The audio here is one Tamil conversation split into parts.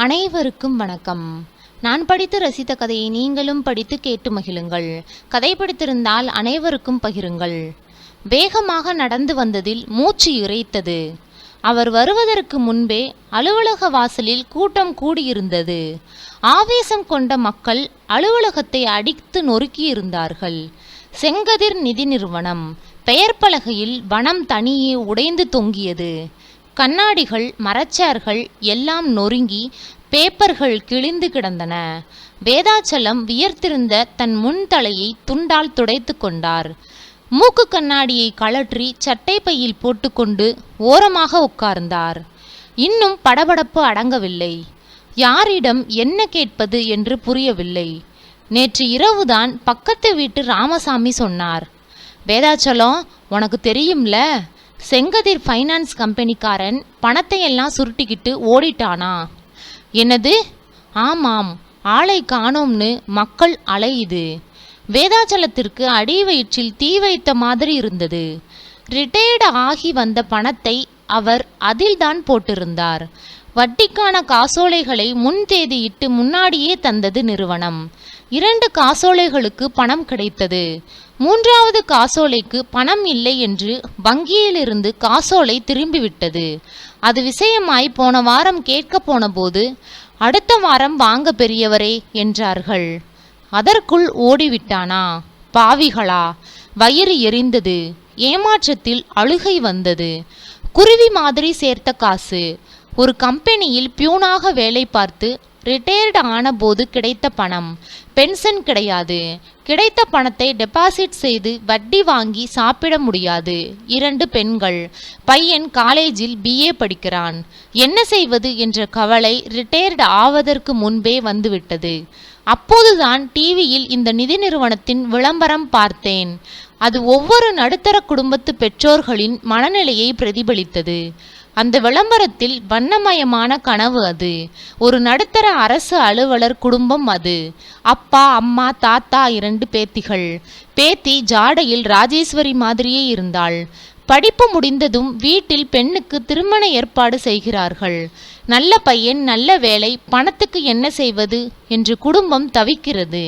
அனைவருக்கும் வணக்கம். நான் படித்து ரசித்த கதையை நீங்களும் படித்து கேட்டு மகிழுங்கள். கதை படித்திருந்தால் அனைவருக்கும் பகிருங்கள். வேகமாக நடந்து வந்ததில் மூச்சு இறைத்தது. அவர் வருவதற்கு முன்பே அலுவலக வாசலில் கூட்டம் கூடியிருந்தது. ஆவேசம் கொண்ட மக்கள் அலுவலகத்தை அடித்து நொறுக்கியிருந்தார்கள். செங்கதிர் நிதி நிறுவனம் பெயர் பலகையில் வனம் தனியே உடைந்து தொங்கியது. கண்ணாடிகள் மரச்சேர்கள் எல்லாம் நொறுங்கி பேப்பர்கள் கிழிந்து கிடந்தன. வேதாச்சலம் வியர்த்திருந்த தன் முன் தலையை துண்டால் துடைத்து கொண்டார். மூக்கு கண்ணாடியை கழற்றி சட்டை பையில் போட்டுக்கொண்டு ஓரமாக உட்கார்ந்தார். இன்னும் படபடப்பு அடங்கவில்லை. யாரிடம் என்ன கேட்பது என்று புரியவில்லை. நேற்று இரவுதான் பக்கத்து வீட்டு ராமசாமி சொன்னார். வேதாச்சலம் உனக்கு தெரியும்ல செங்கதிர் ஃபைனான்ஸ் கம்பெனிக்காரன் பணத்தை எல்லாம் சுருட்டிக்கிட்டு ஓடிட்டானா? என்னது? ஆமாம் ஆளை காணோம்னு மக்கள் அலையுது வேதாச்சலத்திற்கு அடி வயிற்றில் தீ வைத்த மாதிரி இருந்தது. ரிட்டையர்டு ஆகி வந்த பணத்தை அவர் அதில்தான் போட்டிருந்தார். வட்டிக்கான காசோலைகளை முன் தேதியிட்டு முன்னாடியே தந்தது நிறுவனம். இரண்டு காசோலைகளுக்கு பணம் கிடைத்தது. மூன்றாவது காசோலைக்கு பணம் இல்லை என்று வங்கியிலிருந்து காசோலை திரும்பிவிட்டது. அது விஷயமாய் போன வாரம் கேட்க போனபோது அடுத்த வாரம் வாங்க பெரியவரே என்றார்கள். அதற்குள் ஓடிவிட்டானா? பாவிகளா? வயிறு எரிந்தது. ஏமாற்றத்தில் அழுகை வந்தது. குருவி மாதிரி சேர்த்த காசு. ஒரு கம்பெனியில் பியூனாக வேலை பார்த்து ரிட்டையர்டு ஆனபோது கிடைத்த பணம். பென்ஷன் கிடையாது. கிடைத்த பணத்தை டெபாசிட் செய்து வட்டி வாங்கி சாப்பிட முடியாது. இரண்டு பெண்கள். பையன் காலேஜில் பிஏ படிக்கிறான். என்ன செய்வது என்ற கவலை ரிட்டையர்டு ஆவதற்கு முன்பே வந்துவிட்டது. அப்போதுதான் டிவியில் இந்த நிதி நிறுவனத்தின் விளம்பரம் பார்த்தேன். அது ஒவ்வொரு நடுத்தர குடும்பத்து பெற்றோர்களின் மனநிலையை பிரதிபலித்தது. அந்த விளம்பரத்தில் வண்ணமயமான கனவு அது. ஒரு நடுத்தர அரசு அலுவலர் குடும்பம் அது. அப்பா அம்மா தாத்தா இரண்டு பேத்திகள். பேத்தி ஜாடையில் ராஜேஸ்வரி மாதிரியே இருந்தாள். படிப்பு முடிந்ததும் வீட்டில் பெண்ணுக்கு திருமண ஏற்பாடு செய்கிறார்கள். நல்ல பையன் நல்ல வேலை பணத்துக்கு என்ன செய்வது என்று குடும்பம் தவிக்கிறது.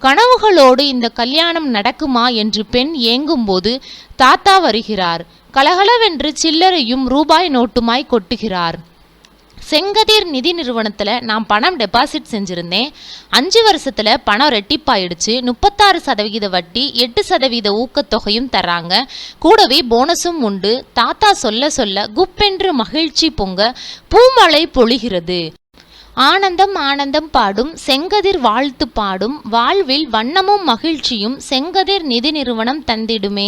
கனவுகளோடு இந்த கல்யாணம் நடக்குமா என்று பெண் ஏங்கும்போது தாத்தா வருகிறார். கலகலவென்று சில்லறையும் ரூபாய் நோட்டுமாய் கொட்டுகிறார். செங்கதிர் நிதி நிறுவனத்தில் நான் பணம் டெபாசிட் செஞ்சுருந்தேன். அஞ்சு வருஷத்தில் பணம் ரெட்டிப்பாயிடுச்சு. முப்பத்தாறு சதவிகித வட்டி எட்டு சதவீத ஊக்கத்தொகையும் தர்றாங்க. கூடவே போனஸும் உண்டு. தாத்தா சொல்ல சொல்ல குப்பென்று மகிழ்ச்சி பொங்க பூமழை பொழிகிறது. ஆனந்தம் ஆனந்தம் பாடும் செங்கதிர் வாழ்த்து பாடும் வாழ்வில் வண்ணமும் மகிழ்ச்சியும் செங்கதிர் நிதி நிறுவனம் தந்திடுமே.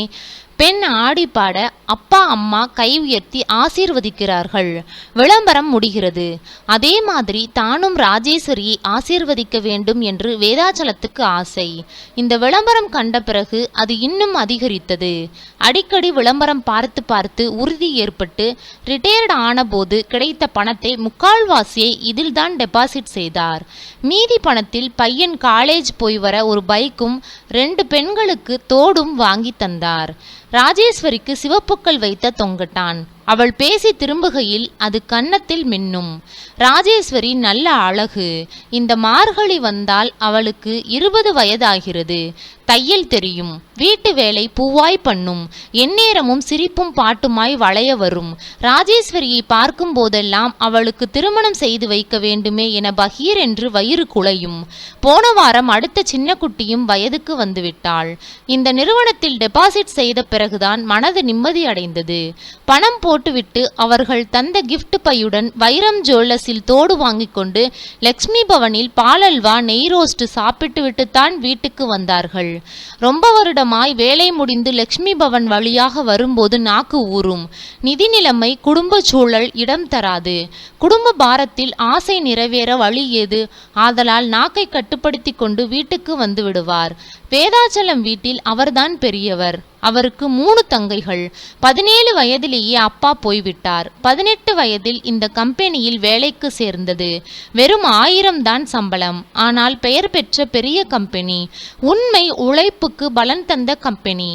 பெண் ஆடி பாட அப்பா அம்மா கை உயர்த்தி ஆசீர்வதிக்கிறார்கள். விளம்பரம் முடிகிறது. அதே மாதிரி தானும் ராஜேஸ்வரியை ஆசீர்வதிக்க வேண்டும் என்று வேதாச்சலத்துக்கு ஆசை. இந்த விளம்பரம் கண்ட பிறகு அது இன்னும் அதிகரித்தது. அடிக்கடி விளம்பரம் பார்த்து பார்த்து உறுதி ஏற்பட்டு ரிட்டையர்டு ஆனபோது கிடைத்த பணத்தை முக்கால்வாசியை இதில்தான் டெபாசிட் செய்தார். மீதி பணத்தில் பையன் காலேஜ் போய் வர ஒரு பைக்கும் ரெண்டு பெண்களுக்கு தோடும் வாங்கி தந்தார். ராஜேஸ்வரிக்கு சிவப்புக்கள் வைத்த தொங்கட்டான். அவள் பேசி திரும்புகையில் அது கன்னத்தில் மின்னும். ராஜேஸ்வரி நல்ல அழகு. இந்த மார்கழி வந்தால் அவளுக்கு இருபது வயதாகிறது. தையல் தெரியும். வீட்டு வேலை பூவாய் பண்ணும். எந்நேரமும் சிரிப்பும் பாட்டுமாய் வளைய வரும். ராஜேஸ்வரியை பார்க்கும் போதெல்லாம் அவளுக்கு திருமணம் செய்து வைக்க வேண்டுமே என பகீர் என்று வயிறு குலையும் போன வாரம் அடுத்த சின்ன குட்டியும் வயதுக்கு வந்துவிட்டாள். இந்த நிறுவனத்தில் டெபாசிட் செய்த பிறகுதான் மனது நிம்மதி அடைந்தது. பணம் போட்டுவிட்டு அவர்கள் தந்த கிஃப்ட் பையுடன் வைரம் ஜுவல்லர்ஸில் தோடு வாங்கிக் கொண்டு லக்ஷ்மி பவனில் பாலல்வா நெய் ரோஸ்ட் சாப்பிட்டு விட்டுத்தான் வீட்டுக்கு வந்தார்கள். ரொம்ப வருடமாய் வேலை முடிந்து லக்ஷ்மி பவன் வழியாக வரும்போது நாக்கு ஊறும். நிதி நிலைமை குடும்ப சூழல் இடம் தராது. குடும்ப பாரத்தில் ஆசை நிறைவேற வழி ஏது? ஆதலால் நாக்கை கட்டுப்படுத்தி கொண்டு வீட்டுக்கு வந்து விடுவார். வேதாச்சலம் வீட்டில் அவர்தான் பெரியவர். அவருக்கு மூணு தங்கைகள். பதினேழு வயதிலேயே அப்பா போய்விட்டார். பதினெட்டு வயதில் இந்த கம்பெனியில் வேலைக்கு சேர்ந்தது. வெறும் ஆயிரம் தான் சம்பளம். ஆனால் பெயர் பெற்ற பெரிய கம்பெனி. உண்மை உழைப்புக்கு பலன் தந்த கம்பெனி.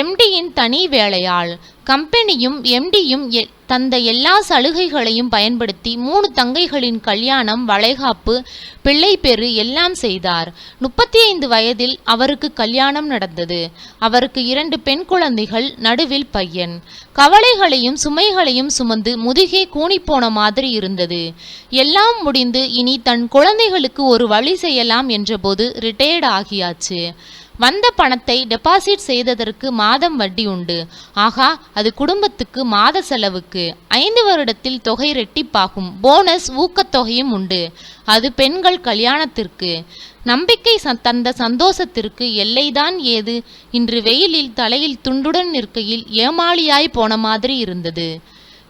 எம்டியின் தனி வேலையாள். கம்பெனியும் எம்டியும் தந்த எல்லா சலுகைகளையும் பயன்படுத்தி மூணு தங்கைகளின் கல்யாணம் வளைகாப்பு பிள்ளை பெரு எல்லாம் செய்தார். முப்பத்தி ஐந்து வயதில் அவருக்கு கல்யாணம் நடந்தது. அவருக்கு இரண்டு பெண் குழந்தைகள் நடுவில் பையன். கவலைகளையும் சுமைகளையும் சுமந்து முதுகே கூனிப்போன மாதிரி இருந்தது. எல்லாம் முடிந்து இனி தன் குழந்தைகளுக்கு ஒரு வழி செய்யலாம் என்றபோது ரிட்டையர்ட் ஆகியாச்சு. வந்த பணத்தை டெபாசிட் செய்ததற்கு மாதம் வட்டி உண்டு. ஆகா அது குடும்பத்துக்கு மாத செலவுக்கு. ஐந்து வருடத்தில் தொகை ரெட்டிப்பாகும். போனஸ் ஊக்கத்தொகையும் உண்டு. அது பெண்கள் கல்யாணத்திற்கு. நம்பிக்கை தந்த சந்தோஷத்திற்கு எல்லைதான் ஏது? இன்று வெயிலில் தலையில் துண்டுடன் நிற்கையில் ஏமாளியாய் போன மாதிரி இருந்தது.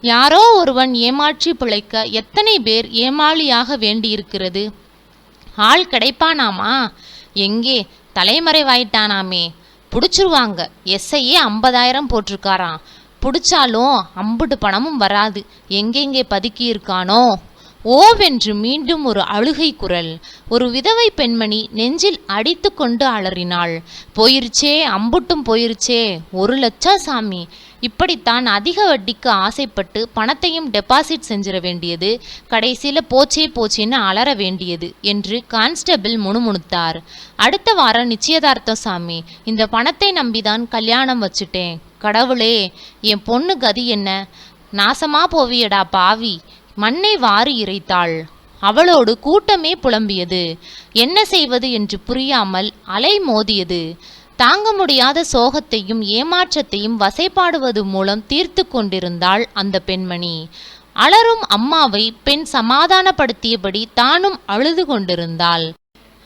யாரோ ஒருவன் ஏமாற்றி பிழைக்க எத்தனை பேர் ஏமாளியாக வேண்டியிருக்கிறது? ஆள் கிடைப்பானாமா? எங்கே? தலைமறைவாயிட்டானாமே. பிடிச்சிருவாங்க. எஸ்ஐயே ஐம்பதாயிரம் போட்டிருக்காராம். பிடிச்சாலும் அம்புட்டு பணமும் வராது. எங்கெங்கே பதுக்கி இருக்கானோ ஓவென்று மீண்டும் ஒரு அழுகை குரல். ஒரு விதவை பெண்மணி நெஞ்சில் அடித்து கொண்டு அலறினாள். போயிருச்சே அம்புட்டும் போயிருச்சே. ஒரு லட்சம் சாமி. இப்படித்தான் அதிக வட்டிக்கு ஆசைப்பட்டு பணத்தையும் டெபாசிட் செஞ்சிட வேண்டியது கடைசியில் போச்சே போச்சேன்னு அலற வேண்டியது என்று கான்ஸ்டபிள் முணுமுணுத்தார். அடுத்த வாரம் நிச்சயதார்த்தம் சாமி இந்த பணத்தை நம்பிதான் கல்யாணம் வச்சுட்டேன். கடவுளே என் பொண்ணு கதி என்ன? நாசமா போவியடா பாவி. மண்ணை வாரி இறைத்தாள். அவளோடு கூட்டமே புலம்பியது. என்ன செய்வது என்று புரியாமல் அலை மோதியது. தாங்க முடியாத சோகத்தையும் ஏமாற்றத்தையும் வசைப்பாடுவது மூலம் தீர்த்து கொண்டிருந்தாள் அந்த பெண்மணி. அலரும் அம்மாவை பெண் சமாதானப்படுத்தியபடி தானும் அழுது கொண்டிருந்தாள்.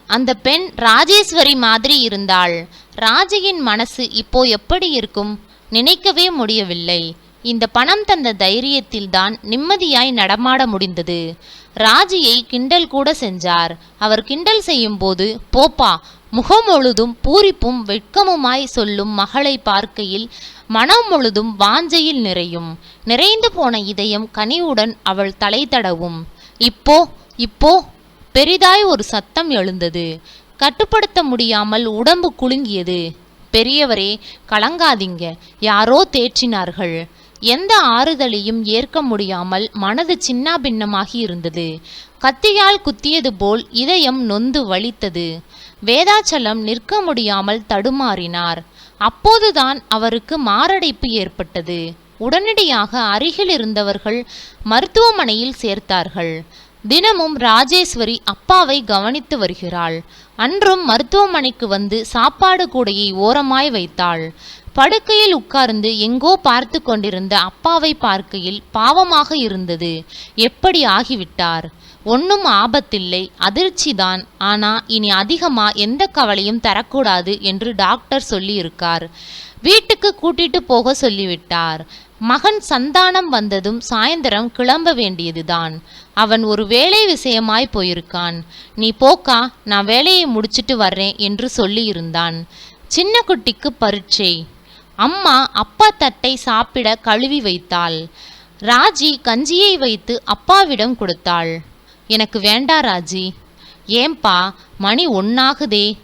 அந்த பெண் ராஜேஸ்வரி மாதிரி இருந்தாள். ராஜியின் மனசு இப்போ எப்படி இருக்கும்? நினைக்கவே முடியவில்லை. இந்த பணம் தந்த தைரியத்தில்தான் நிம்மதியாய் நடமாட முடிந்தது. ராஜியை கிண்டல் கூட செஞ்சார். அவர் கிண்டல் செய்யும் போது போப்பா முகம் முழுதும் பூரிப்பும் வெட்கமுமாய் சொல்லும் மகளை பார்க்கையில் மனம் முழுதும் வாஞ்சையில் நிறையும். நிறைந்து போன இதயம் கனிவுடன் அவள் தலை தடவும். இப்போ இப்போ பெரிதாய் ஒரு சத்தம் எழுந்தது. கட்டுப்படுத்த முடியாமல் உடம்பு குலுங்கியது. பெரியவரே கலங்காதீங்க. யாரோ தேற்றினார்கள். எந்த ஆறுதலையும் ஏற்க முடியாமல் மனது சின்னாபின்னமாகி இருந்தது. கத்தியால் குத்தியது போல் இதயம் நொந்து வலித்தது. வேதாச்சலம் நிற்க முடியாமல் தடுமாறினார். அப்போதுதான் அவருக்கு மாரடைப்பு ஏற்பட்டது. உடனடியாக அருகில் இருந்தவர்கள் மருத்துவமனையில் சேர்த்தார்கள். தினமும் ராஜேஸ்வரி அப்பாவை கவனித்து வருகிறாள். அன்றும் மருத்துவமனைக்கு வந்து சாப்பாடு கூடையை ஓரமாய் வைத்தாள். படுக்கையில் உட்கார்ந்து எங்கோ பார்த்து கொண்டிருந்த அப்பாவை பார்க்கையில் பாவமாக இருந்தது. எப்படி ஆகிவிட்டார்? ஒன்றும் ஆபத்தில்லை. அதிர்ச்சிதான். ஆனா இனி அதிகமா எந்த கவலையும் தரக்கூடாது என்று டாக்டர் சொல்லியிருக்கார். வீட்டுக்கு கூட்டிட்டு போக சொல்லிவிட்டார். மகன் சந்தானம் வந்ததும் சாயந்தரம் கிளம்ப வேண்டியதுதான். அவன் ஒரு வேலை விஷயமாய் போயிருக்கான். நீ போக்கா நான் வேலையை முடிச்சிட்டு வர்றேன் என்று சொல்லியிருந்தான். சின்ன குட்டிக்கு பரீட்சை. அம்மா அப்பா தட்டை சாப்பிட கழுவி வைத்தாள். ராஜி கஞ்சியை வைத்து அப்பாவிடம் கொடுத்தாள். எனக்கு வேண்டா ராஜி. ஏம்பா மணி ஒன்னாகுதே.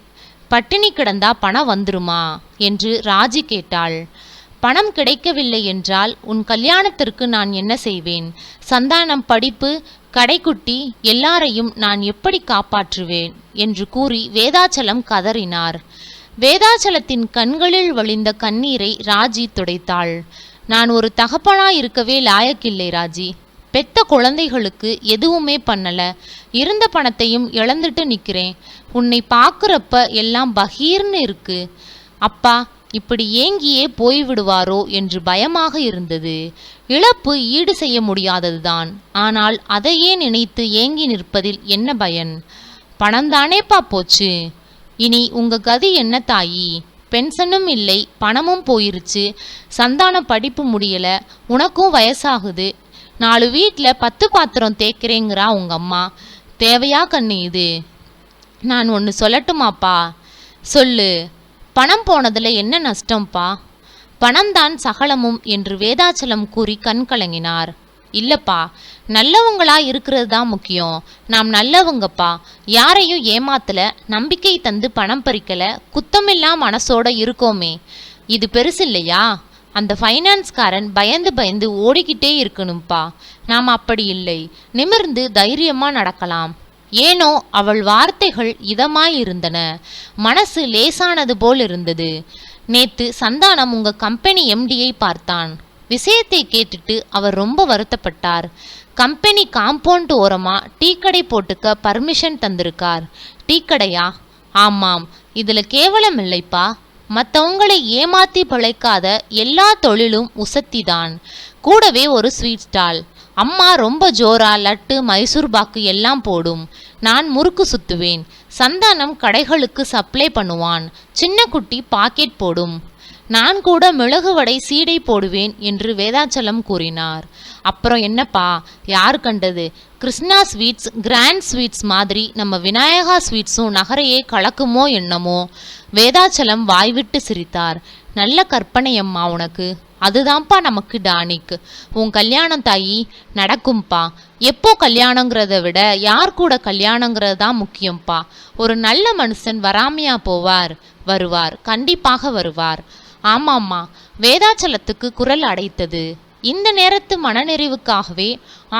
பட்டினி கிடந்தா பணம் வந்துருமா? என்று ராஜி கேட்டாள். பணம் கிடைக்கவில்லை என்றால் உன் கல்யாணத்திற்கு நான் என்ன செய்வேன்? சந்தானம் படிப்பு கடைக்குட்டி எல்லாரையும் நான் எப்படி காப்பாற்றுவேன்? என்று கூறி வேதாச்சலம் கதறினார். வேதாச்சலத்தின் கண்களில் வழிந்த கண்ணீரை ராஜி துடைத்தாள். நான் ஒரு தகப்பனா இருக்கவே லாயக்கில்லை ராஜி. பெத்த குழந்தைகளுக்கு எதுவுமே பண்ணல. இருந்த பணத்தையும் இழந்துட்டு நிக்கிறேன். உன்னை பார்க்குறப்ப எல்லாம் பகீர்னு இருக்கு. அப்பா இப்படி ஏங்கியே போய்விடுவாரோ? என்று பயமாக இருந்தது. இழப்பு ஈடு செய்ய முடியாததுதான். ஆனால் அதையே நினைத்து ஏங்கி நிற்பதில் என்ன பயன்? பணம்தானேப்பா போச்சு. இனி உங்க கதி என்ன தாயி? பென்ஷனும் இல்லை பணமும் போயிருச்சு. சந்தான படிப்பு முடியல உனக்கும் வயசாகுது. நாலு வீட்டில் பத்து பாத்திரம் தேய்க்கிறேங்கிறா உங்க அம்மா. தேவையா கண்ணு இது? நான் ஒன்று சொல்லட்டுமாப்பா? சொல்லு. பணம் போனதில் என்ன நஷ்டம்ப்பா? பணம்தான் சகலமும் என்று வேதாச்சலம் கூறி கண் கலங்கினார். இல்லப்பா நல்லவங்களா இருக்கிறது தான் முக்கியம். நாம் நல்லவங்கப்பா. யாரையும் ஏமாத்தல நம்பிக்கை தந்து பணம் பறிக்கல குத்தமில்லா மனசோட இருக்கோமே. இது பெருசு இல்லையா? அந்த ஃபைனான்ஸ்காரன் பயந்து பயந்து ஓடிக்கிட்டே இருக்கணும்ப்பா நாம் அப்படி இல்லை. நிமிர்ந்து தைரியமா நடக்கலாம். ஏனோ அவள் வார்த்தைகள் இதமாய் இருந்தன மனசு லேசானது போல் இருந்தது நேத்து சந்தானம் உங்க கம்பெனி எம்டியை பார்த்தான். விஷயத்தை கேட்டுட்டு அவர் ரொம்ப வருத்தப்பட்டார். கம்பெனி காம்பவுண்ட் ஓரமாக டீ கடை போட்டுக்க பர்மிஷன் தந்திருக்கார். டீ கடையா? ஆமாம். இதில் கேவலம் இல்லைப்பா. மற்றவங்களை ஏமாத்தி பிழைக்காத எல்லா தொழிலும் உசத்திதான். கூடவே ஒரு ஸ்வீட் ஸ்டால் அம்மா ரொம்ப ஜோரா லட்டு மைசூர் பாக்கு எல்லாம் போடும். நான் முறுக்கு சுத்துவேன். சந்தானம் கடைகளுக்கு சப்ளை பண்ணுவான். சின்ன குட்டி பாக்கெட் போடும். நான் கூட மிளகு வடை சீடை போடுவேன் என்று வேதாச்சலம் கூறினார். அப்புறம் என்னப்பா? யார் கண்டது? கிருஷ்ணா ஸ்வீட்ஸ் கிராண்ட் ஸ்வீட்ஸ் மாதிரி நம்ம விநாயகா ஸ்வீட்ஸும் நகரையே கலக்குமோ என்னமோ? வேதாச்சலம் வாய்விட்டு சிரித்தார். நல்ல கற்பனை அம்மா உனக்கு. அதுதான்ப்பா நமக்கு டானிக். உன் கல்யாணம் தாயி நடக்கும்பா. எப்போ கல்யாணங்கிறத விட யார் கூட கல்யாணங்கிறது தான் முக்கியம்ப்பா ஒரு நல்ல மனுஷன் வராமையா போவார் வருவார். கண்டிப்பாக வருவார். ஆமாம்மா. வேதாச்சலத்துக்கு குரல் அடைத்தது. இந்த நேரத்து மனநிறைவுக்காகவே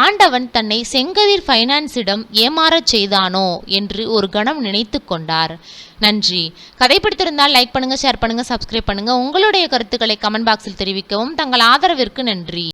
ஆண்டவன் தன்னை செங்கதிர் ஃபைனான்ஸிடம் ஏமாறச் செய்தானோ என்று ஒரு கணம் நினைத்து கொண்டார். நன்றி. கதை பிடித்திருந்தால் லைக் பண்ணுங்கள் ஷேர் பண்ணுங்கள் சப்ஸ்கிரைப் பண்ணுங்கள் உங்களுடைய கருத்துக்களை கமெண்ட் பாக்ஸில் தெரிவிக்கவும். தங்கள் ஆதரவிற்கு நன்றி.